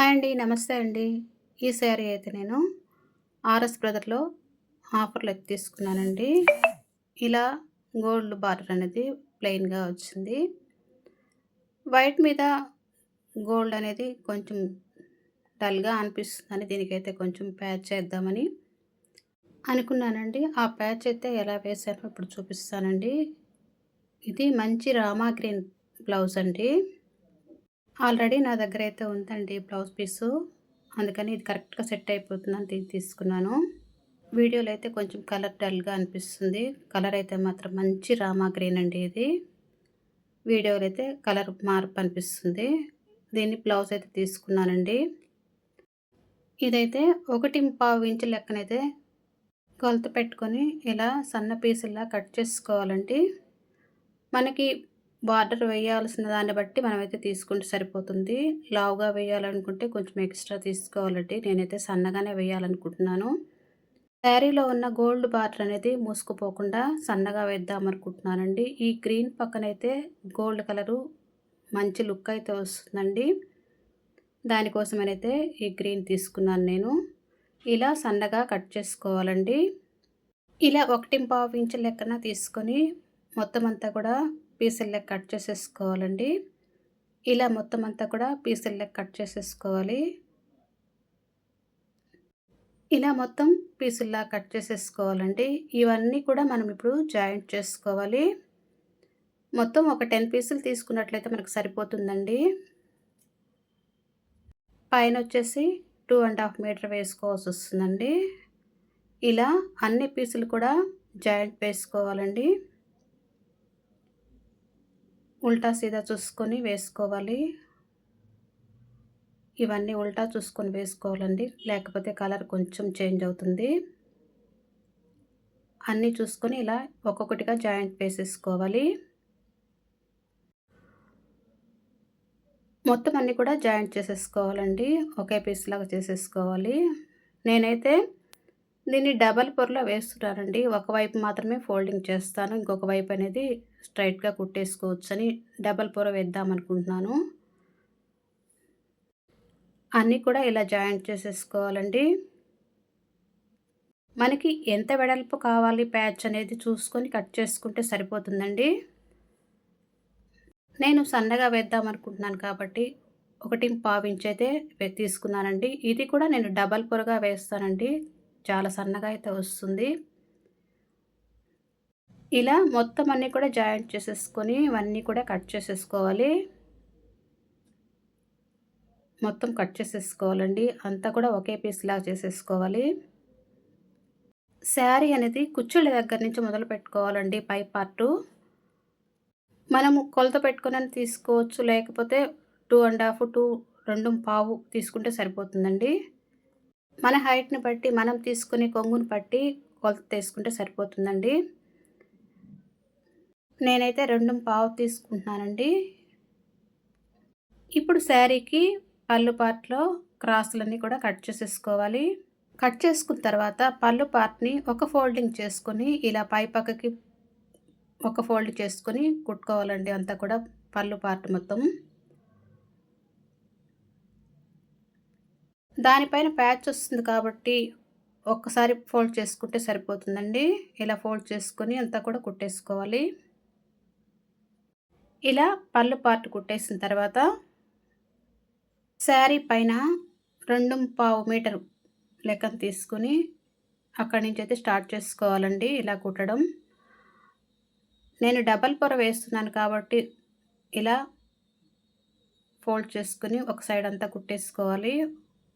Hi అండి నమస్తే అండి. ఈ శారీ అయితే నేను ఆర్ఎస్ బ్రదర్లో ఆఫర్లో అయితే తీసుకున్నానండి. ఇలా గోల్డ్ బార్డర్ అనేది ప్లెయిన్గా వచ్చింది. వైట్ మీద గోల్డ్ అనేది కొంచెం డల్గా అనిపిస్తుందని దీనికైతే కొంచెం ప్యాచ్ చేద్దామని అనుకున్నానండి. ఆ ప్యాచ్ అయితే ఎలా వేసానో ఇప్పుడు చూపిస్తానండి. ఇది మంచి రామా గ్రీన్ బ్లౌజ్ అండి. ఆల్రెడీ నా దగ్గర అయితే ఉందండి బ్లౌజ్ పీసు. అందుకని ఇది కరెక్ట్గా సెట్ అయిపోతుందని తీసుకున్నాను. వీడియోలో అయితే కొంచెం కలర్ డల్గా అనిపిస్తుంది. కలర్ అయితే మాత్రం మంచి రామా గ్రీన్ అండి ఇది. వీడియోలో అయితే కలర్ మార్పు అనిపిస్తుంది. దీన్ని బ్లౌజ్ అయితే తీసుకున్నానండి. ఇదైతే ఒకటి పావు ఇంచు లెక్కనైతే కొలత పెట్టుకొని ఇలా సన్న పీసుల్లా కట్ చేసుకోవాలండి. మనకి బార్డర్ వేయాల్సిన దాన్ని బట్టి మనమైతే తీసుకుంటే సరిపోతుంది. లావుగా వేయాలనుకుంటే కొంచెం ఎక్స్ట్రా తీసుకోవాలండి. నేనైతే సన్నగానే వేయాలనుకుంటున్నాను. శారీలో ఉన్న గోల్డ్ బార్డర్ అనేది మూసుకుపోకుండా సన్నగా వేద్దాం అనుకుంటున్నానండి ఈ గ్రీన్ పక్కనైతే గోల్డ్ కలరు మంచి లుక్ అయితే వస్తుందండి. దానికోసమనైతే ఈ గ్రీన్ తీసుకున్నాను నేను. ఇలా సన్నగా కట్ చేసుకోవాలండి. ఇలా ఒకటి పావు ఇంచు లెక్కన తీసుకొని మొత్తం అంతా కూడా పీసుల్లో కట్ చేసేసుకోవాలండి. ఇలా మొత్తం అంతా కూడా పీసుల్లో కట్ చేసేసుకోవాలి. ఇలా మొత్తం పీసుల్లా కట్ చేసేసుకోవాలండి. ఇవన్నీ కూడా మనం ఇప్పుడు జాయింట్ చేసుకోవాలి. మొత్తం ఒక టెన్ పీసులు తీసుకున్నట్లయితే మనకు సరిపోతుందండి. పైన వచ్చేసి టూ అండ్ హాఫ్ మీటర్ వేసుకోవాల్సి వస్తుందండి. ఇలా అన్ని పీసులు కూడా జాయింట్ వేసుకోవాలండి. ఉల్టా సీదా చూసుకొని వేసుకోవాలి. ఇవన్నీ ఉల్టా చూసుకొని వేసుకోవాలండి. లేకపోతే కలర్ కొంచెం చేంజ్ అవుతుంది. అన్నీ చూసుకొని ఇలా ఒక్కొక్కటిగా జాయింట్ వేసేసుకోవాలి. మొత్తం అన్నీ కూడా జాయింట్ చేసేసుకోవాలండి. ఒకే పీస్ లాగా చేసేసుకోవాలి. నేనైతే దీన్ని డబల్ పొరలో వేస్తున్నానండి. ఒకవైపు మాత్రమే ఫోల్డింగ్ చేస్తాను. ఇంకొక వైపు అనేది స్ట్రైట్గా కుట్టేసుకోవచ్చు అని డబల్ పొర వేద్దాం అనుకుంటున్నాను అన్నీ కూడా ఇలా జాయింట్ చేసేసుకోవాలండి. మనకి ఎంత వెడల్పు కావాలి ప్యాచ్ అనేది చూసుకొని కట్ చేసుకుంటే సరిపోతుందండి. నేను సన్నగా వేద్దాం అనుకుంటున్నాను కాబట్టి ఒకటి పావించి అయితే తీసుకున్నానండి. ఇది కూడా నేను డబల్ పొరగా వేస్తానండి. చాలా సన్నగా అయితే వస్తుంది. ఇలా మొత్తం అన్నీ కూడా జాయింట్ చేసేసుకొని ఇవన్నీ కూడా కట్ చేసేసుకోవాలి. మొత్తం కట్ చేసేసుకోవాలండి. అంతా కూడా ఒకే పీస్ లాగా చేసేసుకోవాలి. శారీ అనేది కుచ్చుళ్ళ దగ్గర నుంచి మొదలు పెట్టుకోవాలండి పై పార్టు మనము కొలత పెట్టుకుని తీసుకోవచ్చు లేకపోతే టూ అండ్ హాఫ్ టూ రెండు పావు తీసుకుంటే సరిపోతుందండి. మన హైట్ని బట్టి మనం తీసుకునే కొంగుని బట్టి కొలత తీసుకుంటే సరిపోతుందండి. నేనైతే రెండు పావు తీసుకుంటున్నానండి. ఇప్పుడు శారీకి పళ్ళు పార్ట్లో క్రాసులన్నీ కూడా కట్ చేసేసుకోవాలి. కట్ చేసుకున్న తర్వాత పళ్ళు పార్ట్ని ఒక ఫోల్డింగ్ చేసుకొని ఇలా పై పక్కకి ఒక ఫోల్డ్ చేసుకొని కుట్టుకోవాలండి. అంతా కూడా పళ్ళు పార్ట్ మొత్తం. దానిపైన ప్యాచ్ వస్తుంది కాబట్టి ఒక్కసారి ఫోల్డ్ చేసుకుంటే సరిపోతుందండి. ఇలా ఫోల్డ్ చేసుకొని అంతా కూడా కుట్టేసుకోవాలి. ఇలా పళ్ళు పార్ట్ కుట్టేసిన తర్వాత శారీ పైన రెండు పావు మీటరు లెక్కను తీసుకొని అక్కడి నుంచి అయితే స్టార్ట్ చేసుకోవాలండి ఇలా కుట్టడం. నేను డబల్ పొర వేస్తున్నాను కాబట్టి ఇలా ఫోల్డ్ చేసుకుని ఒక సైడ్ అంతా కుట్టేసుకోవాలి.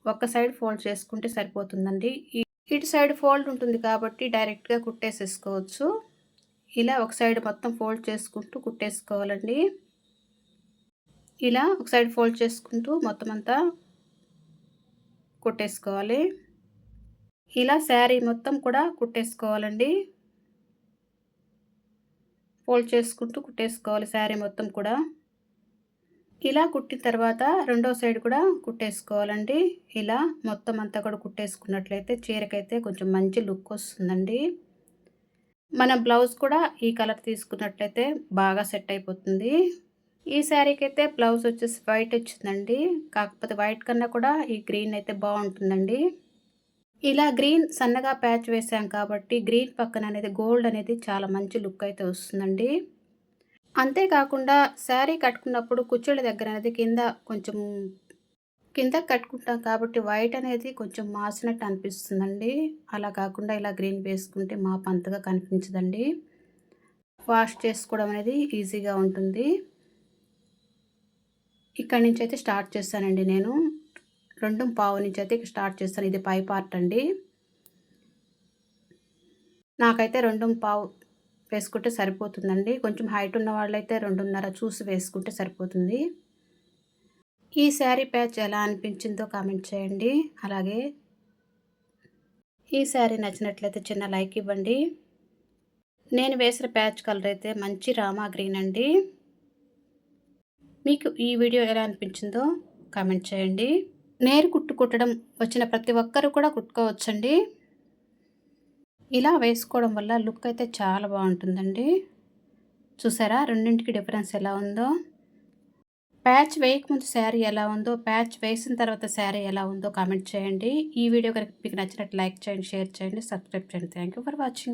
ఒక సైడ్ ఫోల్డ్ చేసుకుంటే సరిపోతుందండి. ఇటు సైడ్ ఫోల్డ్ ఉంటుంది కాబట్టి డైరెక్ట్గా కుట్టేసేసుకోవచ్చు. ఇలా ఒక సైడ్ మొత్తం ఫోల్డ్ చేసుకుంటూ కుట్టేసుకోవాలండి. ఇలా ఒక సైడ్ ఫోల్డ్ చేసుకుంటూ మొత్తం అంతా కుట్టేసుకోవాలి. ఇలా శారీ మొత్తం కూడా కుట్టేసుకోవాలండి. ఫోల్డ్ చేసుకుంటూ కుట్టేసుకోవాలి శారీ మొత్తం కూడా. ఇలా కుట్టిన తర్వాత రెండో సైడ్ కూడా కుట్టేసుకోవాలండి. ఇలా మొత్తం అంతా కూడా కుట్టేసుకున్నట్లయితే చీరకైతే కొంచెం మంచి లుక్ వస్తుందండి. మన బ్లౌజ్ కూడా ఈ కలర్ తీసుకున్నట్లయితే బాగా సెట్ అయిపోతుంది. ఈ శారీకి అయితే బ్లౌజ్ వచ్చేసి వైట్ వచ్చిందండి. కాకపోతే వైట్ కన్నా కూడా ఈ గ్రీన్ అయితే బాగుంటుందండి. ఇలా గ్రీన్ సన్నగా ప్యాచ్ వేసాం కాబట్టి గ్రీన్ పక్కన అనేది గోల్డ్ అనేది చాలా మంచి లుక్ అయితే వస్తుందండి. అంతేకాకుండా శారీ కట్టుకున్నప్పుడు కుచ్చుళ్ళ దగ్గర అనేది కింద కొంచెం కింద కట్టుకుంటాం కాబట్టి వైట్ అనేది కొంచెం మాసినట్టు అనిపిస్తుందండి. అలా కాకుండా ఇలా గ్రీన్ వేసుకుంటే మా పంతగా కనిపించదండి. వాష్ చేసుకోవడం అనేది ఈజీగా ఉంటుంది. ఇక్కడ నుంచి అయితే స్టార్ట్ చేస్తానండి నేను. రెండు పావు నుంచి అయితే స్టార్ట్ చేస్తాను. ఇది పై పార్ట్ అండి. నాకైతే రెండు పావు వేసుకుంటే సరిపోతుందండి. కొంచెం హైట్ ఉన్న వాళ్ళైతే రెండున్నర చూసి వేసుకుంటే సరిపోతుంది. ఈ శారీ ప్యాచ్ ఎలా అనిపించిందో కామెంట్ చేయండి. అలాగే ఈ శారీ నచ్చినట్లయితే చిన్న లైక్ ఇవ్వండి. నేను వేసిన ప్యాచ్ కలర్ అయితే మంచి రామా గ్రీన్ అండి. మీకు ఈ వీడియో ఎలా అనిపించిందో కామెంట్ చేయండి. నేరు కుట్టు కుట్టడం వచ్చిన ప్రతి ఒక్కరు కూడా కుట్టుకోవచ్చండి. ఇలా వేసుకోవడం వల్ల లుక్ అయితే చాలా బాగుంటుందండి. చూసారా? రెండింటికి డిఫరెన్స్ ఎలా ఉందో. ప్యాచ్ వేయకముందు శారీ ఎలా ఉందో ప్యాచ్ వేసిన తర్వాత శారీ ఎలా ఉందో కామెంట్ చేయండి. ఈ వీడియో కనుక మీకు నచ్చినట్టు లైక్ చేయండి షేర్ చేయండి సబ్స్క్రైబ్ చేయండి. Thank you for watching.